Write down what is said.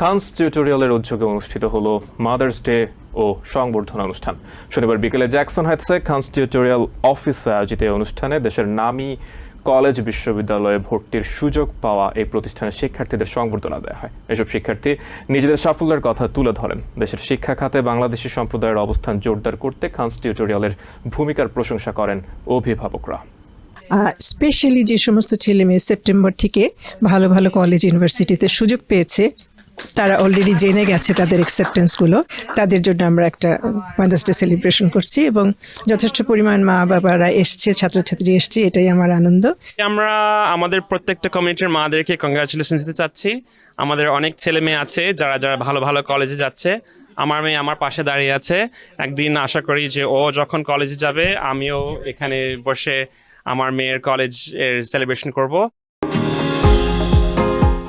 খানস টিউটোরিয়ালের উদ্যোগে অনুষ্ঠিত হলো মাদার্স ডে ও সংবর্ধনা অনুষ্ঠান। শনিবার বিকেলে জ্যাকসন হাইটসে খানস টিউটোরিয়াল অফিসে আয়োজিত অনুষ্ঠানে দেশের নামী কলেজ বিশ্ববিদ্যালয়ে ভর্তির সুযোগ পাওয়া এই প্রতিষ্ঠানের শিক্ষার্থীদের সংবর্ধনা দেওয়া হয়। এসব শিক্ষার্থী নিজেদের সাফল্যের কথা তুলে ধরেন। দেশের শিক্ষা খাতে বাংলাদেশি সম্প্রদায়ের অবস্থান জোরদার করতে খানস টিউটোরিয়ালের ভূমিকার প্রশংসা করেন অভিভাবকরা। স্পেশালি যে সমস্ত ছেলে মেয়ে সেপ্টেম্বর থেকে ভালো ভালো কলেজ, ইউনিভার্সিটিতে সুযোগ পেয়েছে তারা অলরেডি জেনে গেছে তাদের অ্যাকসেপ্টেন্সগুলো তাদের জন্য আমরা একটা মাদার্স ডে সেলিব্রেশন করছি এবং যথেষ্ট পরিমাণ মা বাবারা এসছে, ছাত্রছাত্রী এসছে, এটাই আমার আনন্দ। আমরা আমাদের প্রত্যেকটা কমিউনিটির মাদেরকে কংগ্রাচুলেশন দিতে চাচ্ছি। আমাদের অনেক ছেলে মেয়ে আছে যারা যারা ভালো ভালো কলেজে যাচ্ছে। আমার মেয়ে আমার পাশে দাঁড়িয়ে আছে। একদিন আশা করি যে ও যখন কলেজে যাবে, আমিও এখানে বসে আমার মেয়ের কলেজের সেলিব্রেশন করব।